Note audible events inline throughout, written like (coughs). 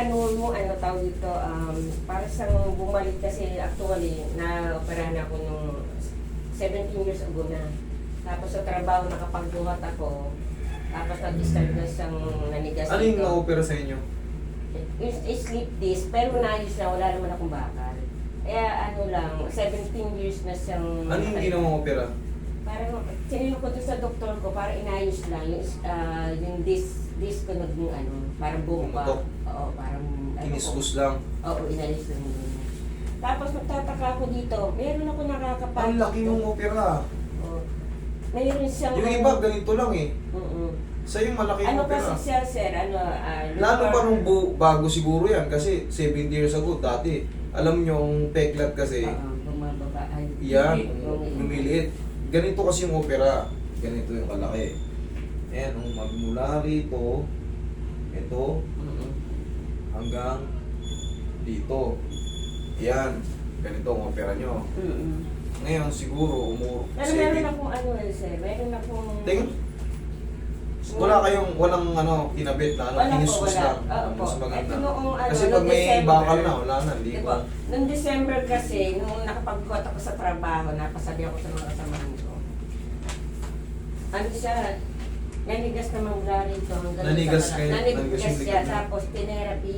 ano mo, ano tawag dito, um, para sa bumalik kasi actually, na-operahan ako nung 17 years ago na. Tapos sa trabaho nakapagbuhat ako. Tapos nag-start na siyang nanigas Ano yung na-opera sa inyo? Yung sleep disc, pero naayos na, wala naman akong bakal. Kaya ano lang, 17 years na siyang... Ano yung ginawang opera? Parang, sinilo ko doon sa doktor ko, para inayos lang, yung, ah, yung disc, disc ko naging ano, parang buo pa. Oo, parang... ano. Kiniskus lang. Oo, inayos lang yun. Tapos nagtataka ako dito, meron ako nakakapag... Ang laki yung opera. Oo. Mayroon siyang... Yung iba, ganito lang eh. Oo. Sa yung malaki yung Ano opera. kasi siya, sir, ano... ah, Lalo pa nung bu- bago siguro yan kasi 70 years ago dati. Alam nyo yung peklat kasi Oo, bumababa. Ay, yan, lumiliit. Ganito kasi yung opera. Ganito yung kalaki. Ayan, yung magmula rito, ito. Hanggang dito. Yan, ganito ang opera nyo. Oo. Ngayon siguro umuro. Pero meron akong ano eh, sir. Meron akong... Tingin. Wala kayong, walang ano, kinabit na ano, Wala po, kiniskus wala. lang. Oo po. Mas maganda. Ito noong ano, Kasi pag may December. bakal na, wala na, hindi Di ko. ba? Noong December kasi, nung nakapag-quote ako sa trabaho, napasabi ako sa mga kasamahan ko. Ano siya, nanigas naman mula rito. hanggang Nanigas sa- kayo? Nanigas Nanigas yung siya, likod niya? tapos tinerapi.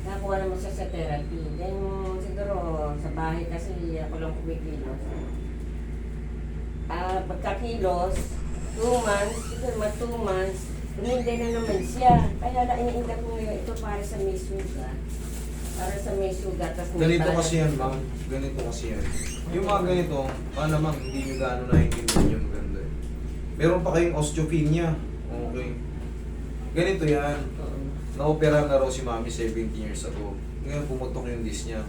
Nakuha naman siya sa therapy. Then siguro sa bahay kasi ako lang kumikilos. Ah, pagkakilos, two months, siguro mga two months, hindi na naman siya. Kaya na iniinda ko ngayon ito para sa may suga. Para sa may suga. Tas may Ganito kasi yan, ma'am. Ganito kasi yan. Yung mga ganito, paano naman, hindi nyo gaano naiintindihan yung. Meron pa kayong osteopenia. Okay. Ganito yan. Na-opera na raw si mami 17 years ago. Ngayon pumutok yung disc niya.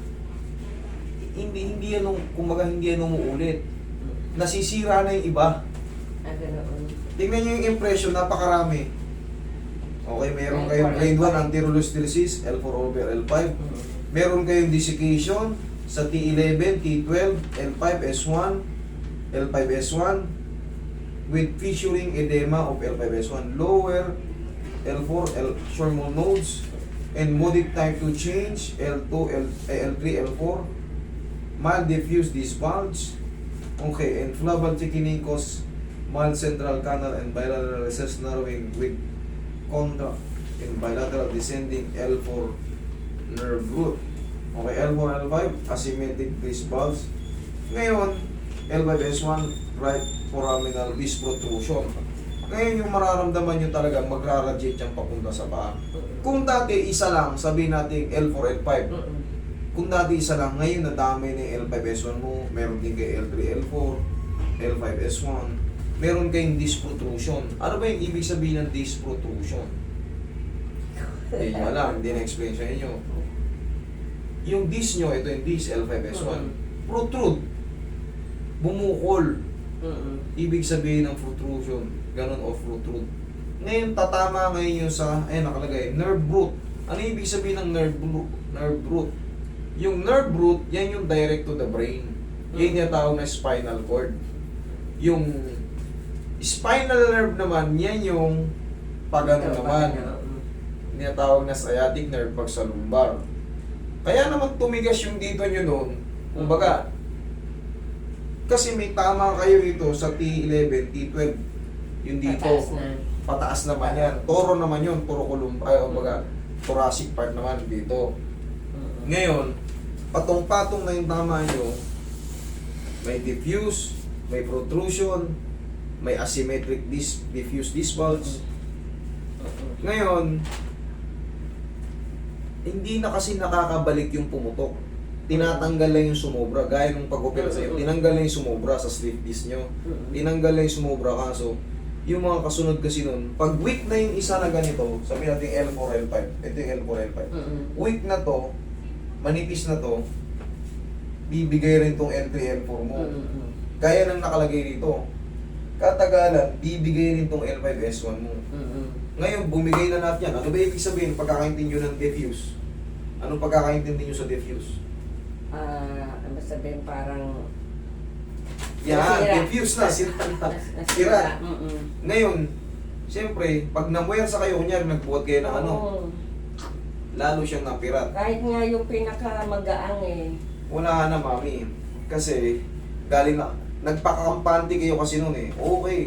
Hindi, hindi yan, nung- kumbaga hindi yan umuulit. Nasisira na yung iba. Ah, ganoon. Tingnan nyo yung impression, napakarami. Okay, meron L4, kayong grade 1 L5. antirulostesis, L4 over L5. Oo. Meron kayong desiccation sa T11, T12, L5, S1, L5, S1 with fissuring edema of L5, S1. Lower L4, L Schormel nodes and modic type 2 change L2, L, eh, L3, L4 mild diffuse disc bulge. Okay and flaval thickenicus mild central canal and bilateral recess narrowing with contra in bilateral descending L4 nerve root okay L4, L5 asymmetric disc bulge. Ngayon L5, S1 right foraminal disc protrusion ngayon yung mararamdaman nyo talaga magra-radiate yung papunta sa paa kung dati isa lang, sabihin natin L4, L5. Oo. Kung dati isa lang, ngayon nadamay na yung L5, S1 mo, meron din kay L3, L4, L5, S1. Meron kayong disc protrusion. Ano ba yung ibig sabihin ng disc protrusion? Hindi nyo alam, hindi na-explain sa inyo. Yung disc nyo, ito yung disc, L5, S1. Protrude. Bumukol. Oo. Ibig sabihin ng protrusion, ganun o protrude. Ngayon, tatama ngayon yung sa, eh nakalagay, nerve root. Ano ibig sabihin ng nerve root? Nerve root. Yung nerve root, yan yung direct to the brain. Yan yung tawag na spinal cord. Yung spinal nerve naman, yan yung pagano naman. oo. Tinatawag na sciatic nerve pag sa lumbar. Kaya naman tumigas yung dito nyo noon. Kumbaga, kasi may tama kayo dito sa T11, T12, yung dito. Pataas na. Pataas naman yan. Toro naman yun, toro kulum, ay, kumbaga, thoracic part naman dito. Ngayon, patong-patong na yung tama nyo, may diffuse, may protrusion, may asymmetric dis diffuse disc bulge. Ngayon, hindi na kasi nakakabalik yung pumutok. Tinatanggal lang yung sumobra. Gaya nung pag-opera sa'yo, tinanggal lang yung sumobra sa slip disc nyo. Oo. Tinanggal lang yung sumobra kaso, yung mga kasunod kasi nun, pag weak na yung isa na ganito, sabi natin L4, L5, ito yung L4, L5. Oo. Weak na to, manipis na to, bibigay rin tong L3, L4 mo. Oo. Gaya ng nakalagay dito. Katagalan, bibigay rin tong L5, S1 mo. Ngayon, bumigay na natin yan. Ano ba ibig sabihin pagkakaintindi nyo ng diffuse? Anong pagkakaintindi nyo sa diffuse? Ah, ano sabihin parang Yan, Nasira. diffuse na. Sira. Sira. nasira. Ngayon, siyempre, pag namuyan sa kayo, kunyari nagbuhat kayo ng ano, Oo. lalo siyang napirat. Kahit nga yung pinakamagaang eh. Wala na, mami. Kasi, galing na, nagpakakampante kayo kasi noon eh. Okay,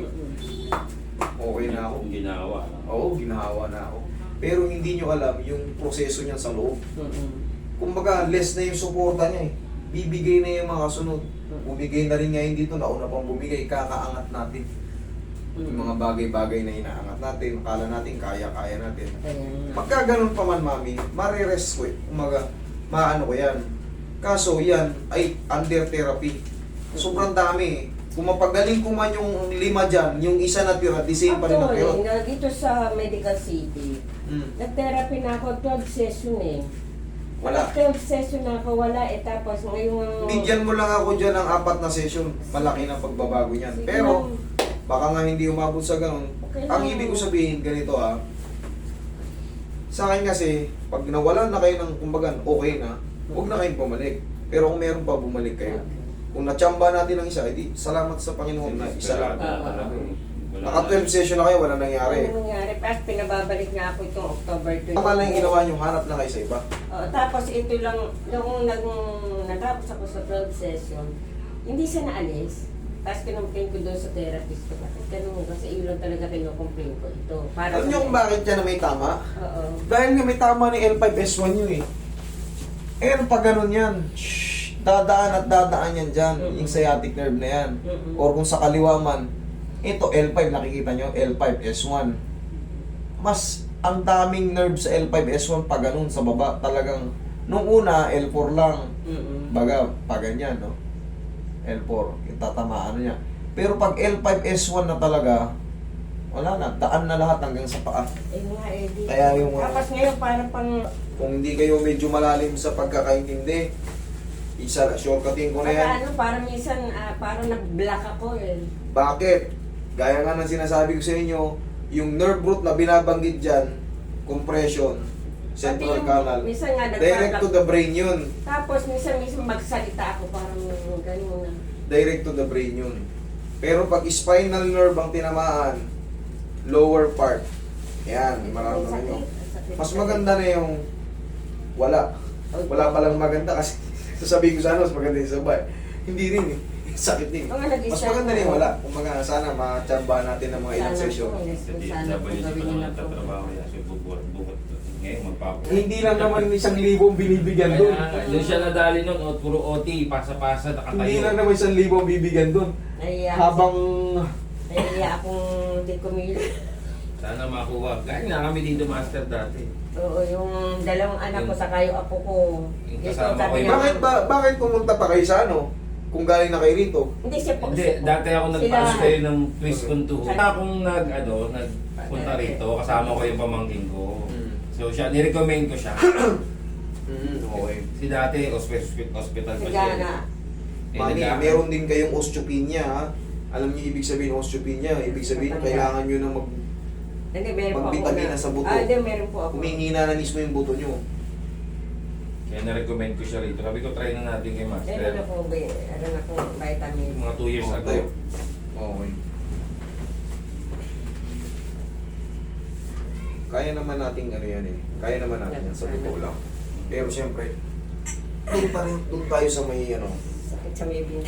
okay na ako. Kung ginawa. Oo, ginawa na ako. Pero hindi nyo alam yung proseso niya sa loob. Mm-mm. Kumbaga, less na yung suporta niya eh. Bibigay na yung mga kasunod. Bumigay na rin ngayon dito, nauna pang bumigay, kakaangat natin. Yung mga bagay-bagay na inaangat natin, akala natin kaya-kaya natin. Nga. Pagka ganun pa man, mami, marirest ko eh. Umaga, maano ko yan. Kaso yan ay under therapy. Sobrang dami eh. Kung mapagaling ko man yung lima dyan, yung isa na tira, the same pa rin ang Actually, na dito sa Medical City, Mm. nag-therapy na ako 12 session eh. Wala. 12 session na ako, wala eh. Tapos ngayong... Bigyan mo lang ako dyan ng apat na session. Malaki na pagbabago niyan. Sige Pero, baka nga hindi umabot sa ganun. Okay Ang lang. ibig ko sabihin, ganito ah. Sa akin kasi, pag nawalan na kayo ng kumbaga, okay na, huwag na kayong bumalik. Pero kung meron pa, bumalik kayo. Kung natsamba natin ang isa, edi salamat sa Panginoon na isa lang. Talaga eh. Wala Naka 12 session na kayo, wala nangyari. Ano nangyari? Tapos pinababalik nga ako itong October 20. Tama lang yung ginawa nyo, hanap na kayo sa iba. Oo, tapos ito lang, nung nag, natapos ako sa 12 session, hindi siya naalis. Tapos kinumplain ko doon sa therapist ko. Bakit ganun? Kasi yun lang talaga kinumplain ko ito. Para Alam nyo kung bakit yan na may tama? Oo. Dahil nga may tama ni L5S1 yun eh. Eh, ano pa ganun yan? Shhh, dadaan at dadaan yan dyan, Mm-mm. yung sciatic nerve na yan. Mm-mm. Or kung sa kaliwa man, ito L5, nakikita nyo, L5S1. Mas ang daming nerve sa L5S1 pa ganun sa baba. Talagang, nung una, L4 lang. Mm-mm. Baga, pa ganyan, no? L4, yung tatamaan niya. Pero pag L5S1 na talaga, wala na, daan na lahat hanggang sa paa. Eh nga, eh, di. Kaya yung- Tapos ngayon, parang pang... Kung hindi kayo medyo malalim sa pagkakaintindi, isa shortcutin ko na yan. Saka ano, parang minsan, ah, parang nag-block ako eh. Bakit? Gaya nga ng sinasabi ko sa inyo, yung nerve root na binabanggit dyan, compression, central yung- canal, Minsan nga, direct to the brain yun. Tapos minsan, minsan magsalita ako, parang ganun na. Direct to the brain yun. Pero pag spinal nerve ang tinamaan, lower part, yan, mararamdaman nyo. Mas maganda na yung wala. Wala palang maganda kasi (laughs) sasabihin ko sana mas maganda yung sabay. Hindi rin eh. Sakit din. Mas maganda rin yung wala. Kung mga sana matsambahan natin ng mga ilang session. sana po gawin na na po. magpapo. Hindi lang naman isang libong binibigyan doon. Kaya, doon siya nadali nun, o, puro OT, pasa-pasa, nakatayo. Hindi lang naman isang libong bibigyan doon. Habang Nahiya akong di kumili. Sana makuha. Gaya nga kami dito, master, dati. Oo, yung dalawang anak ko Yung- sa kayo apo ko. Yung kasama ko yung- bakit ba bakit pumunta pa kayo sa ano? Kung galing na kayo rito. Hindi siya po. Hindi, siya po. dati ako kayo ng twist contour. Sa- Kaya akong nag, ano, nagpunta rito, kasama ko yung pamangkin ko. Mm. So siya, nirecommend ko siya. (coughs) Mm, okay. Si dati, hospital, hospital pa Sige siya. na. Eh, Mami, meron din kayong osteopenia ha. Alam niyo ibig sabihin ng osteopenia, ibig sabihin kailangan niyo na mag Hindi, meron po ako Magbitamina na. sa buto. Ah, hindi, meron po ako. humihina na mismo yung buto niyo. Kaya na-recommend ko siya rito. Sabi ko, try na natin kay master. ako, meron ako vitamin. Mga 2 years ago. Okay. Kaya naman nating ano yan eh. Kaya naman natin yan sa totoo lang. Pero siyempre, doon pa rin, doon tayo sa may ano, Sakit sa may bin.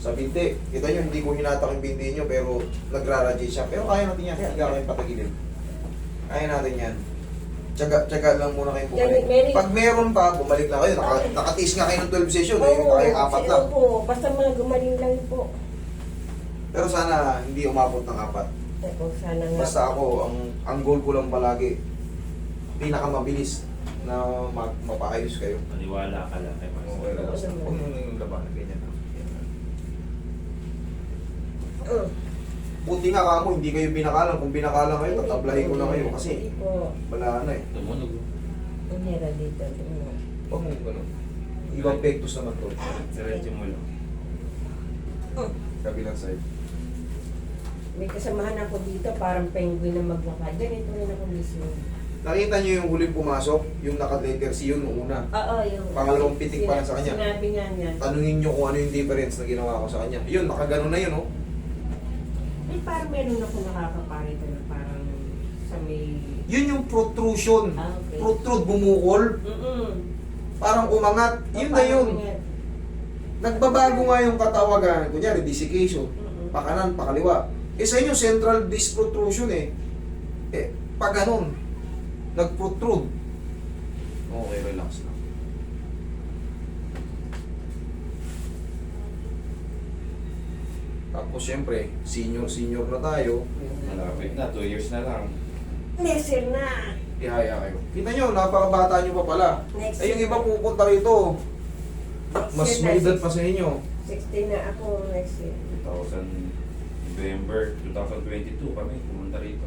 sa binti. Kita nyo, hindi ko hinatak yung binti nyo, pero nagra-radiate siya. Pero kaya natin yan, hindi kaya patagilin. Kaya natin yan. Tsaga, tsaga lang muna kayong bumalik. Yan, Mary. Pag meron pa, bumalik na kayo. Naka, nakatiis nga kayo ng 12 session, eh, kayo apat lang. po. Basta mga gumaling lang po. Pero sana hindi umabot ng apat. Eko, sana nga. Basta ako, ang, ang goal ko lang palagi, pinakamabilis na ma mapaayos kayo. Maniwala ka lang kay Okay, master. labas na. Huwag mo na yung labanan, ganyan lang. Buti nga kamo, hindi kayo binakalan. Kung binakalan kayo, tatablahin ko na kayo kasi po. wala na eh. Tumunog. Ang hira dito. tingnan. Huwag mo ganun. Ibang pektos naman to. Diretso mo lang. Uh, Kabilang side. May kasamahan ako dito, parang penguin na maglakad. Ganito rin ako mismo. Nakita niyo yung huling pumasok, yung naka-letter C yun nung una. Oo, yung... Pangalawang pitik pa lang sa kanya. Sinabi nga niya. Tanungin niyo kung ano yung difference na ginawa ko sa kanya. Yun, nakaganon na yun, oh. Eh, parang meron ako nakakaparito na parang sa may... Yun yung protrusion. Ah, okay. nag-protrude, bumukol, Mm-mm. parang umangat. Yun na yun. Nagbabago nga yung katawagan. Kunyari, desiccation. Mm-mm. Pakanan, pakaliwa. Eh sa inyo, central disc protrusion eh. Eh, pag ganun, nag-protrude. Okay, relax lang. Tapos syempre, senior-senior na tayo, Malapit na, 2 years na lang. Next year na. ihaya kayo. Kita nyo, napakabata nyo pa pala. Next Eh yung iba pupunta rito, Next mas year na, may edad pa sa inyo. 16 na ako next year. 2000 November 2022 kami pumunta rito.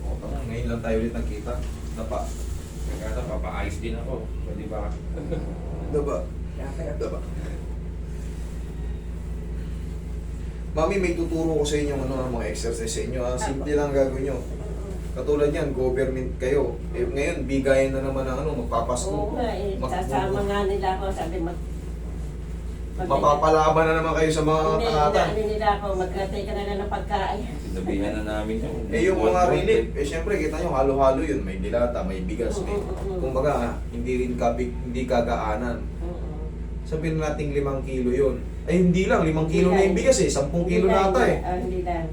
O, tama, ngayon lang tayo ulit nagkita. Napa. Kaya papaayos din ako. Pwede ba? (laughs) Diba? Dapat Diba? Mami, may tuturo ko sa inyo ano, ang mga exercise sa inyo. Ha? Simple lang gagawin nyo. Katulad yan, government kayo. Eh, ngayon, bigayan na naman ng ano, magpapasko. Oo nga eh, Mag- sasama nga nila ako, sabi mag... Mapapalaban na naman kayo sa mga Hindi, kahatan. ano nila ako, magkatay ka na lang ng pagkain. Sinabihan na namin yun. Eh yung mga relief, eh syempre kita nyo halo-halo yun, may dilata, may bigas, may kumbaga ha, hindi rin kabig, hindi kagaanan. Oo. Sabihin nating limang kilo yun. Ay hindi lang, limang kilo Hindi na yung bigas eh, sampung kilo Hindi na ata eh. ah, hindi lang.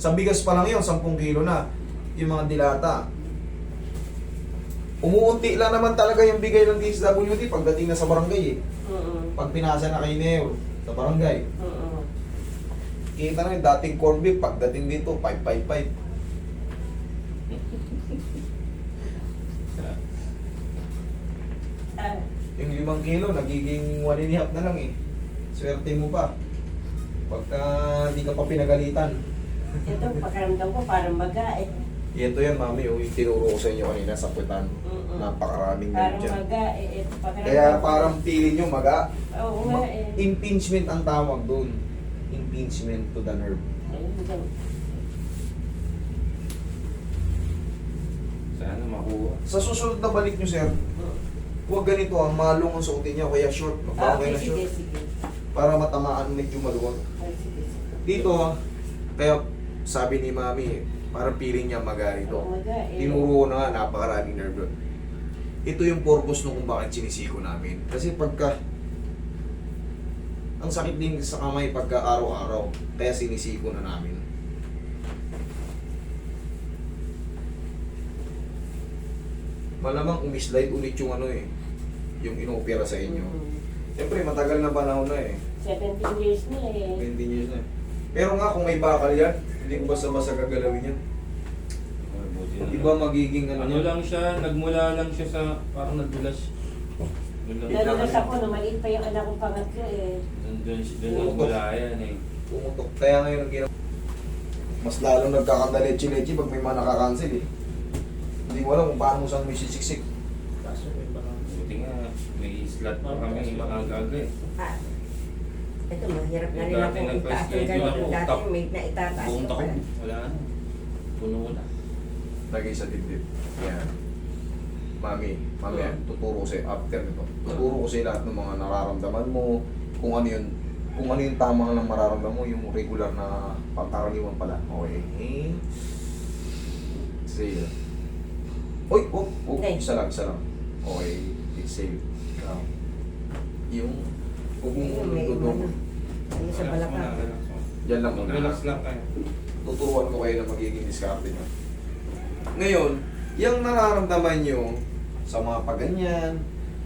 Sa bigas pa lang yun, sampung kilo na. Yung mga dilata. Umuunti lang naman talaga yung bigay ng DSWD pagdating na sa barangay eh. Oo. Pag pinasa na kay Neo sa barangay. Oo. Kita na yung dating corn beef, pagdating dito, 555. (laughs) Ah, Yung limang kilo, nagiging one and a half na lang eh. Swerte mo pa. Pagka hindi ka pa pinagalitan. ito, pakiramdam ko parang maga eh. Ito yan, mami, yung tinuro ko sa inyo kanina sa putan. Mm-mm. Napakaraming Parang ganun dyan. maga eh. Ito, pakiramdam Kaya parang feeling nyo maga. Oo nga eh. Impingement ang tawag doon. Impingement to the nerve. Ayun. Sana makuha. Sa susunod na balik nyo, sir, huwag ganito ang malong ang suotin niya, kaya short. Ah, Okay okay, na sige, short. sige. Para matamaan medyo maluwag. Ay, sige, sige. Dito, kaya sabi ni mami, parang feeling niya maga rito. Oo, maga eh. Tinuro ko na nga, napakaraming nerve doon. Ito yung purpose nung kung bakit sinisiko namin. Kasi pagka, ang sakit din sa kamay pagka araw-araw, kaya sinisiko na namin. Malamang umislide ulit yung ano eh, yung inopera sa inyo. Mm. Siyempre, matagal na panahon na eh. 17 years na eh. 20 years na eh. Pero nga, kung may bakal yan, hindi ko basta-basta gagalawin yan. Na Iba magiging ano, Ano lang siya, nagmula lang siya sa, parang nagbulas. Doon lang. Nalulas ako na maliit pa yung anak kong pangatlo eh. Doon, doon, doon nagmula yan eh. Pumutok. Kaya ngayon ang ginawa. Mas lalo nagkakandalechi-lechi pag may mga nakakancel eh. Hindi mo alam kung paano saan mo sisiksik. Buti nga, may slot pa kami mga gaga eh. Ah, ito mahirap na rin dati ako itaas ng nagpa-schedule ganito. ako, Dati tap- may naitataas Buong ko taon, pala. wala na. Puno na. Lagay sa dibdib. Yan. Mami, mami, Hmm. tuturo ko sa'yo after nito. Tuturo ko sa'yo lahat ng mga nararamdaman mo, kung ano yun, kung ano yung tama lang mararamdaman mo, yung regular na pangkaraniwan pala. Okay. Exhale. Uy, oh, oh, Okay. isa lang, isa lang. Okay, exhale. Now, yung, Ayun, may iba na. Ayun sa Relax balakang. muna, relax muna. Yan lang muna. Relax lang kayo. tuturuan ko kayo na magiging diskarte nyo. Ngayon, yung nararamdaman nyo sa mga paganyan,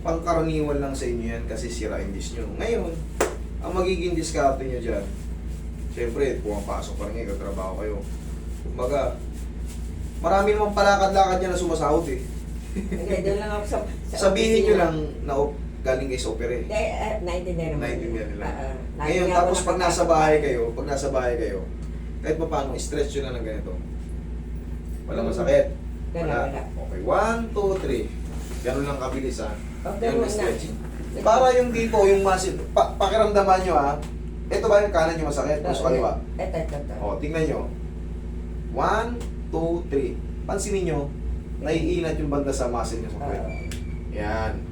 pangkaraniwan lang sa inyo yan kasi sira yung dis nyo. Ngayon, ang magiging diskarte nyo dyan, syempre, pumapasok pa rin kayo, katrabaho kayo. Kumbaga, marami namang palakad-lakad yan na sumasahod eh. Hindi, doon lang ako sa... sa Sabihin nyo lang na op- galing kayo sa opera eh. Ah, naintindihan naman. Naintindihan nila. Ah. Ngayon, tapos pag nasa bahay kayo, pag nasa bahay kayo, kahit pa paano, stretch nyo lang ng ganito. Walang masakit. Wala, wala. Okay, one, two, three. Ganun lang kabilis ha. Oh, Yan ganun na. stretching. Para yung dito, yung muscle, pa pakiramdaman nyo ha. Ito ba yung kanan yung masakit? O sa kaliwa? Ito, ito, ito. O, tingnan nyo. One, two, three. Pansinin nyo, naiinat yung banda sa muscle nyo sa puwet. Yan.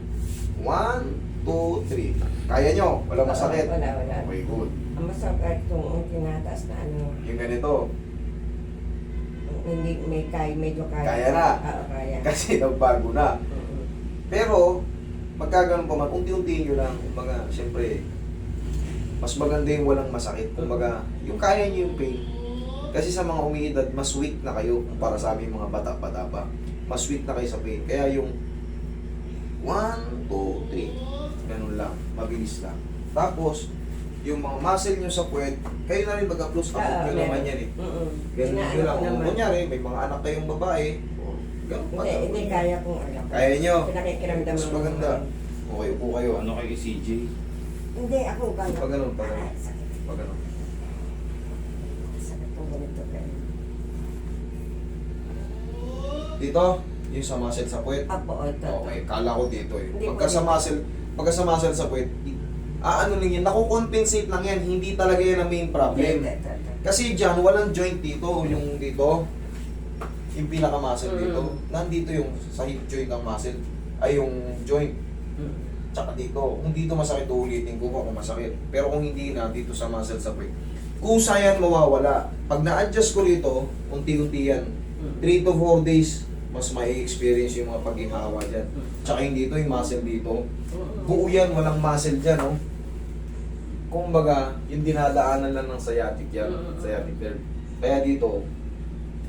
One, two, three. Kaya nyo, walang masakit. Wala, wala. Okay, good. Ang Ang masakit kung tinataas na ano, Yung ganito. hindi may kaya, medyo kaya. Kaya na. Oo, kaya. Kasi nagbago na. Mm. Pero, magkaganon pa man, unti-unti nyo lang. Kumbaga, siyempre, mas maganda yung walang masakit. Kumbaga, yung kaya nyo yung pain. Kasi sa mga umiidad, mas weak na kayo kumpara sa aming mga bata-bata pa. Mas weak na kayo sa pain. Kaya yung 1, 2, 3. Ganun lang. Mabilis lang. Tapos, yung mga muscle nyo sa puwet, kayo na rin mag-applause. Oo, Abot nyo naman meron. yan eh. Mm-mm. Ganun Inaano nyo lang. ko Kung naman. kunyari, may mga anak kayong babae, ganun pa. Hindi, hindi kaya kong ano. Kaya nyo. Pinakikiramdam Mas maganda. Okay, upo kayo. Ano kay CJ? Hindi, ako kaya. Pag ganun, pag ganun. Ay, sakit. Pag ano. Sakit po ganito. Dito, yung sa muscle sa puwet. Apo, ito. Okay, kala ko dito eh. Hindi Pagka po sa dito. muscle, pagka sa muscle sa puwet, i- ah, ano lang yan, nakukompensate lang yan, hindi talaga yan ang main problem. Ito, ito, ito. Kasi dyan, walang joint dito, yung dito, yung pinaka-muscle Mm. dito. Nandito yung sa hip joint ng muscle, ay yung joint. Mm. Tsaka dito, kung dito masakit, uulitin ko kung masakit. Pero kung hindi na, dito sa muscle sa puwet. Kusa yan mawawala. Pag na-adjust ko rito, unti-unti yan. Mm. 3 to 4 days, mas may experience yung mga paghinhawa dyan. Tsaka yung dito, yung muscle dito. Buo yan, walang muscle dyan, no? Kumbaga, yung dinadaanan lang ng sciatic yan, Mm. sciatic nerve. Kaya dito,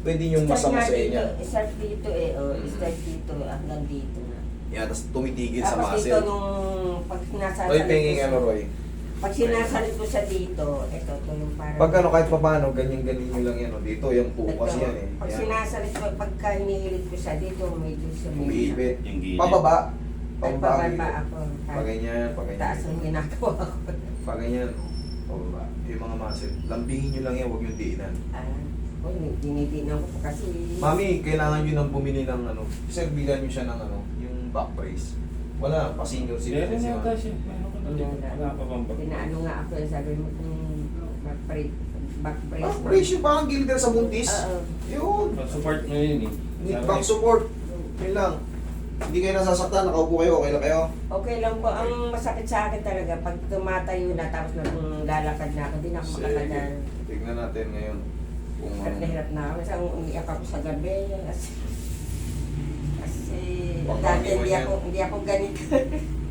pwede yung masama sa inyo. dito, Start dito eh, oh, Mm. start dito hanggang dito na. Yan, tapos tumitigil sa Tapos dito muscle. nung pag Roy, sinasalit pinging ko ano, Roy? Pag sinasalit ko siya dito, ito, ito yung parang... Pag ano, kahit pa paano, ganyan-ganyan nyo lang yan. no? Dito, yung bukas Ito, yan eh. Pag Yan. sinasalit ko, pagka inihilit ko siya dito, medyo siya Umiibit. Yung gilid. Pababa. Pababa. ang pababa gilid. ako. Pag ganyan, pag ganyan. Taas ang ginagawa ko. Pag ganyan, pababa. Yung mga muscle. Lambingin nyo lang yan, huwag yung diinan. Ah, oh, dinidinan ko pa kasi... Mami, kailangan nyo nang bumili ng ano, serbilan nyo siya ng ano, yung back brace. Wala, pa-single Meron citizen si yata Mami. siya. Wala pa bang bag? Pinaano nga ako, eh, sabi mo kung back brace. Back brace. Yung parang gilder sa buntis. Oo. Yun. Support mo yun eh. Need Sabi- back support. Yun lang. Hindi kayo nasasaktan, nakaupo kayo, okay lang kayo. Okay lang po. Ang masakit sa akin talaga, pag tumatayo na tapos nung lalakad na ako, hindi na ako makalakad na. Tignan natin ngayon. Kung Hirap na hirap na ako. Kasi ang umiyak ako sa gabi. Kasi, kasi Baka dati hindi mo hindi yan. ako, hindi ako ganito. (laughs)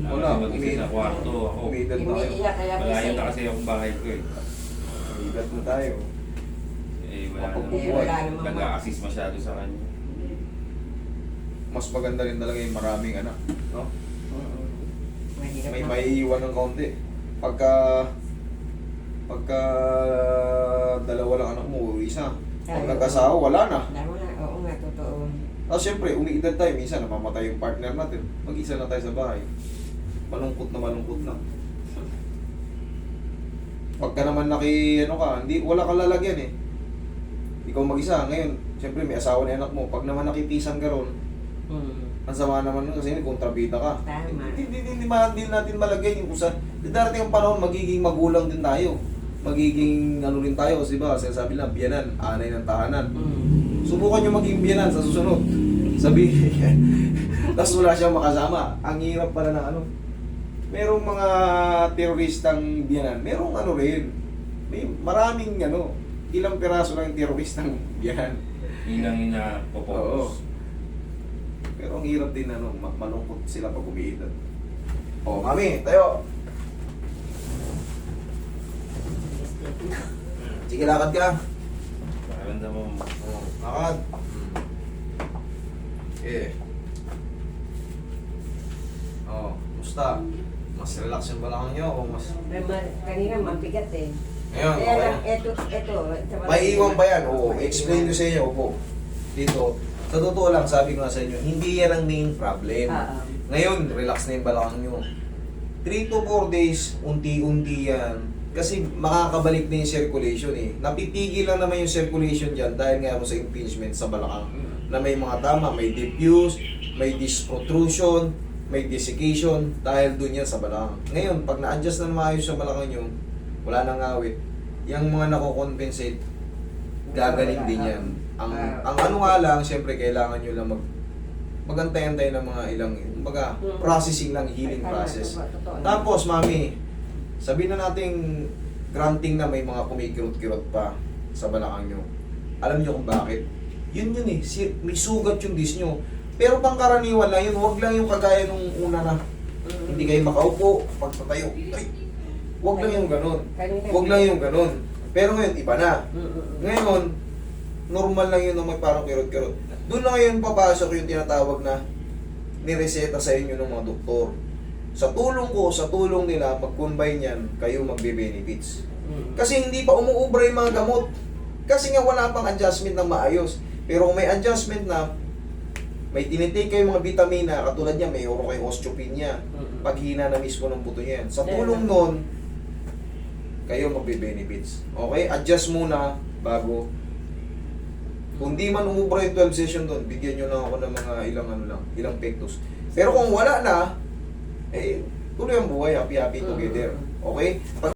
Wala, kasi mag-isa sa kwarto. Ako. Umidad na kayo. Umiiyak kaya Malayo na kasi yung bahay ko eh. Umidad na tayo. Eh, wala naman. Eh, wala namang ma- Nag-a-assist masyado sa kanya. Mas maganda rin talaga yung maraming anak. No? Mahirap May na. maiiwan ng kaunti. Pagka pagka dalawa lang anak mo, isa. Pag Ay, nag-asawa, wala na. Nga, oo nga, totoo. Tapos syempre, umiidad tayo, minsan namamatay yung partner natin. Mag-isa na tayo sa bahay. Malungkot na malungkot na. Pagka naman naki, ano ka, hindi, wala kang lalagyan eh. Ikaw mag-isa, ngayon, syempre may asawa na anak mo. Pag naman nakipisan ka ron, Hmm. ang sama naman nun kasi kontrabida ka. Tama. Hindi, hindi, hindi, hindi natin malagyan yung kusa. Darating ang panahon, magiging magulang din tayo. Magiging ano rin tayo, di ba? Sinasabi lang, biyanan, anay ng tahanan. Hmm. Subukan nyo maging biyanan sa susunod. Sabi, (laughs) tapos wala siyang makasama. Ang hirap pala ng ano. Merong mga teroristang biyanan. Merong ano rin. May maraming ano. Ilang piraso lang yung teroristang (laughs) biyanan. Yun lang na-focus. Pero ang hirap din ano, ma- malungkot sila pag umiidad. Oh, mami, tayo. Sige, lakad ka. Pakiramdam mo. Oh, lakad. Eh. Oh, musta? Mas relax yung balakang nyo o mas... Kanina mabigat eh. Ngayon, Kaya okay. lang, eto, eto. ito- May iwan pa yan. Oo, explain ko sa inyo. Opo. Dito. Sa totoo lang, sabi ko nga sa inyo, hindi yan ang main problem. Oo. Ngayon, relax na yung balakang nyo. 3 to 4 days, unti-unti yan. Kasi makakabalik na yung circulation eh. Napipigil lang naman yung circulation dyan dahil nga mo sa impingement sa balakang. Na may mga tama, may diffuse, may disc protrusion, may desiccation dahil dun yan sa balakang. Ngayon, pag na-adjust na maayos sa balakang nyo, wala nang awit, yung mga nako-compensate, gagaling din yan. Ang, ang ano nga lang, siyempre kailangan nyo lang mag magantay-antay ng mga ilang, kumbaga, Mm. processing lang, healing process. Tapos, mami, sabihin na natin granting na may mga kumikirot-kirot pa sa balakang nyo. Alam nyo kung bakit? Yun yun eh, si, may sugat yung disc nyo. Pero pangkaraniwan lang yun, huwag lang yung kagaya nung una na hindi kayo makaupo, pagtatayo. Ay, huwag lang yung ganun. Huwag lang yung ganun. Pero ngayon, iba na. Ngayon, normal lang yun na may parang kirot-kirot. Doon na ngayon papasok yung tinatawag na nireseta sa inyo ng mga doktor. Sa tulong ko, sa tulong nila, mag-combine yan, kayo magbe-benefits. Kasi hindi pa umuubra yung mga gamot. Kasi nga wala pang adjustment na maayos. Pero kung may adjustment na, may tinitake kayong mga vitamina, katulad niya, may oro kayong osteopenia. Mm-mm. Paghina na mismo ng buto niya yan. Sa Yeah. tulong nun, kayo magbe-benefits. Okay? Adjust muna bago. Kung di man umubra yung 12 session doon, bigyan nyo lang ako ng mga ilang ano lang, ilang pectus. Pero kung wala na, eh, tuloy ang buhay, happy-happy together. Okay? Pag